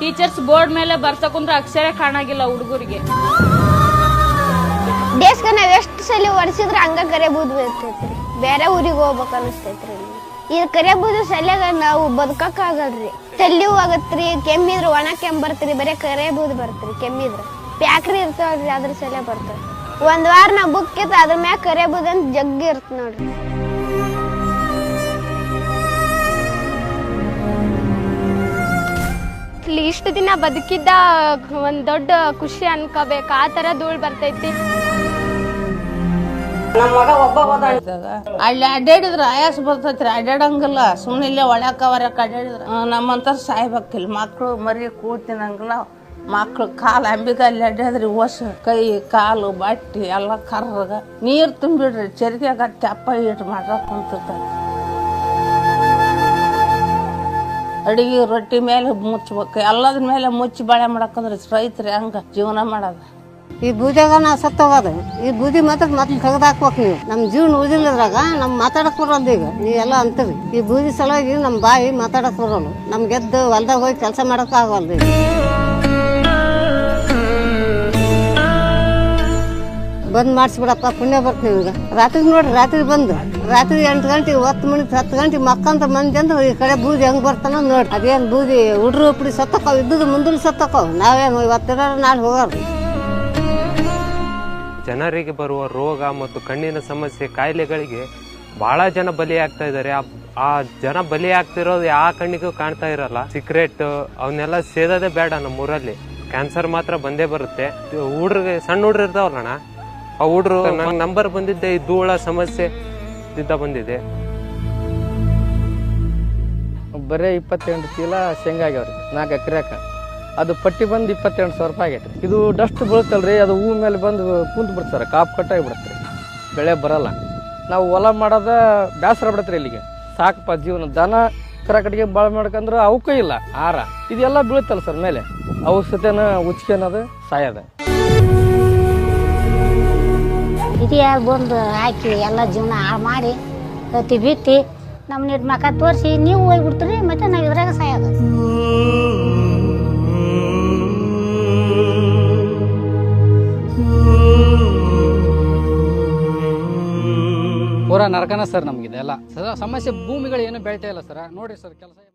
Teachers board ಮೇಲೆ ಬರ್ಸಕುಂದ್ರ ಅಕ್ಷರ ಕಾಣಾಗಿಲ್ಲ ಹುಡುಗರಿಗೆ. ದೇಶಕ್ಕೆ ನಾವ್ ಎಷ್ಟು ಸಲ ಒರೆಸಿದ್ರೆ ಹಂಗ ಕರೆ ಬೂದ್ ಬರ್ತೈತ್ರಿ ಬೇರೆ ಊರಿಗೆ ಹೋಗ್ಬೇಕು ಅನಿಸ್ತೈತ್ರಿ ಈಗ ಕರೆ ಬೂದು ಸಲ್ಯಾಗ ನಾವು ಬದುಕಕ್ ಆಗಲ್ರಿ ತಲ್ಲಿ ಆಗತ್ರಿ, ಕೆಮ್ಮಿದ್ರ ಒಣ ಕೆಮ್ಮು ಬರ್ತೀರಿ, ಬರೀ ಕರೆ ಬರ್ತ್ರಿ, ಕೆಮ್ಮಿದ್ರ. ಪ್ಯಾಕ್ರಿ ಇರ್ತಾವ್ರಿ ಅದ್ರ ಸಲ ಬರ್ತಾವ. ಒಂದ್ ವಾರ ನಾ ಬುಕ್ ಇತ್ತು, ಅದ್ರ ಮ್ಯಾಗ ಕರೆ ಅಂತ ಜಗ್ಗಿ ಇರ್ತ ನೋಡ್ರಿ. ಇಷ್ಟು ದಿನ ಬದುಕಿದ್ದ ಒಂದು ದೊಡ್ಡ ಖುಷಿ ಅನ್ಕೋಬೇಕು. ಆ ತರ ಧೂಳು ಬರ್ತೈತಿ. ಅಲ್ಲಿ ಅಡ್ಡಾಡಿದ್ರ ಆಯಾಸ ಬರ್ತೈತ್ರಿ. ಅಡ್ಡಾಡಂಗಿಲ್ಲ. ಸುಮ್ಮನೆ ಇಲ್ಲೇ ಒಳಕ ಹೊರಕ್ಕೆ ಅಡ್ಡಾಡಿದ್ರ. ನಮ್ಮಂತ ಸಾಯ್ಬೇಕಿಲ್ಲ ಮಕ್ಕಳು ಮರಿ ಕೂತಿನಂಗಿಲ್ಲ. ಮಕ್ಳು ಕಾಲು ಅಂಬಿಗ ಅಲ್ಲಿ ಅಡ್ಡಾದ್ರಿ ಹೊಸ ಕೈ ಕಾಲು ಬಟ್ಟಿ ಎಲ್ಲ ಕರ್ರಗ. ನೀರು ತುಂಬಿಡ್ರಿ. ಚರಿಗ್ಯಾಗ ತೆಪ್ಪ ಇಟ್ಟು ಮಾಡ್ರ ಕುಂತಿರ್ತಾರೆ. ಅಡಿಗೆ ರೊಟ್ಟಿ ಮೇಲೆ ಮುಚ್ಚಬೇಕು. ಎಲ್ಲದ್ರ ಮೇಲೆ ಮುಚ್ಚಿ ಬಾಳೆ ಮಾಡಕ್ಕಂದ್ರೆ ರೈತರು ಹಂಗ ಜೀವನ ಮಾಡೋದು? ಈ ಬೂದಿಯಾಗ ನಾ ಸತ್ತೋಗೋದು ಈ ಬೂದಿ ಮಾತ್ರ ಮತ್ತೆ ತೆಗೆದಾಕ್ಬೇಕು ನೀವು. ನಮ್ಮ ಜೀವನ ಉಳಿದಿಲ್ಲದ್ರಾಗ ನಮ್ ಮಾತಾಡಕ್ ಬರೋದು ಈಗ. ನೀವೆಲ್ಲ ಅಂತೀರಿ. ಈ ಬೂದಿ ಸಲುವಾಗಿ ನಮ್ಮ ಬಾಯಿ ಮಾತಾಡಕ್ ಬರೋಲ್ಲ ನಮ್ಗೆ ಗೆದ್ದು ಹೊಲ್ದಾಗ ಹೋಗಿ ಕೆಲಸ ಮಾಡಕ್ ಆಗಲ್ದು ಈಗ. ಬಂದ್ ಮಾಡಿಸ್ಬಿಡಪ್ಪ, ಪುಣ್ಯ ಬರ್ತೀವಿ ಈಗ ರಾತ್ರಿ ನೋಡ್ರಿ, ರಾತ್ರಿ ಬಂದು, ರಾತ್ರಿ ಎಂಟು ಗಂಟೆಗೆ, ಹತ್ತು ಮಣಿ ಹತ್ತು ಗಂಟೆಗೆ ಮಕ್ಕಂತ ಮಂದಿ ಅಂದ್ರೆ ಈ ಕಡೆ ಬೂದಿ ಹೆಂಗ್ ಬರ್ತಾನೋ ನೋಡಿ ಅದೇನ್ ಬೂದಿ, ಹುಡ್ರು ಪುಡಿ ಸತ್ತಕ್ಕವ್ ಇದ್ದದ್ದು ಮುಂದಲು ಸತ್ತಕ್ಕವ್ ನಾವೇನು ಇವತ್ತಿರ ನಾಳೆ ಹೋಗೋರು. ಜನರಿಗೆ ಬರುವ ರೋಗ ಮತ್ತು ಕಣ್ಣಿನ ಸಮಸ್ಯೆ ಕಾಯಿಲೆಗಳಿಗೆ ಬಹಳ ಜನ ಬಲಿಯಾಗ್ತಾ ಇದ್ದಾರೆ. ಆ- ಜನ ಜನ ಬಲಿಯಾಗ್ತಿರೋದು ಯಾವ ಕಣ್ಣಿಗೂ ಕಾಣ್ತಾ ಇರಲ್ಲ. ಸಿಗರೇಟ್ ಅವನ್ನೆಲ್ಲ ಸೇದೋದೇ ಬೇಡ ನಮ್ಮೂರಲ್ಲಿ. ಕ್ಯಾನ್ಸರ್ ಮಾತ್ರ ಬಂದೇ ಬರುತ್ತೆ. ಹುಡ್ರಿಗೆ, ಸಣ್ಣ ಹುಡ್ರು ಇರ್ತಾವಲ್ಲಣ್ಣ. ಆ ಹುಡ್ರು ನಂಗೆ ನಂಬರ್ ಬಂದಿದ್ದೆ ಈ ಧೂಳ ಸಮಸ್ಯೆ ಇದ್ದ ಬಂದಿದೆ. ಬರೀ ಇಪ್ಪತ್ತೆಂಟು ಚೀಲ ಶೇಂಗಾ ಆಗ್ಯಾವ್ರಿ ನಾಲ್ಕು ಎಕರೆಕ. ಅದು ಪಟ್ಟಿ ಬಂದು ಇಪ್ಪತ್ತೆಂಟು ಸಾವಿರ ರೂಪಾಯಿ ಆಗೈತೆ ಇದು ಡಸ್ಟ್ ಬೀಳ್ತಲ್ರಿ ಅದು ಹೂ ಮೇಲೆ ಬಂದು ಕುಂತು ಬಿಡ್ತಾರೆ ಕಾಪು ಕಟ್ಟಾಗಿ ಬಿಡುತ್ತೆ. ಬೆಳೆ ಬರಲ್ಲ. ನಾವು ಹೊಲ ಮಾಡೋದ ಬೇಸರ ಬಿಡತ್ರಿ ಇಲ್ಲಿಗೆ. ಸಾಕಪ್ಪ ಜೀವನ ದನ ಕರ ಕಡೆಗೆ ಬಾಳ ಮಾಡ್ಕಂದ್ರೆ ಅವಕ್ಕೂ ಇಲ್ಲ ಆರ ಇದೆಲ್ಲ ಬೀಳುತ್ತಲ್ಲ ಸರ್ ಮೇಲೆ. ಔಷಧಿನ ಉಚ್ಕೆ ಅನ್ನೋದು ಸಾಯದ. ಇತಿಯಾಗ ಬಂದು ಹಾಕಿ ಎಲ್ಲ ಜೀವನ ಹಾಳು ಮಾಡಿ, ಕತ್ತಿ ಬಿತ್ತಿ, ನಮ್ಮ ನೀರ್ ಮಕ ತೋರಿಸಿ, ನೀವು ಹೋಗ್ಬಿಡ್ತೀರಿ ಮತ್ತೆ ನಾವು ಇದ್ರಾಗ ಸಾಯೋದು. ಪೂರ ನರಕನ ಸರ್ ನಮಗಿದೆಲ್ಲ. ಸಮಸ್ಯೆ ಭೂಮಿಗಳು ಏನು ಬೆಳಿತಾ ಇಲ್ಲ ಸರ್. ನೋಡ್ರಿ ಸರ್, ಕೆಲಸ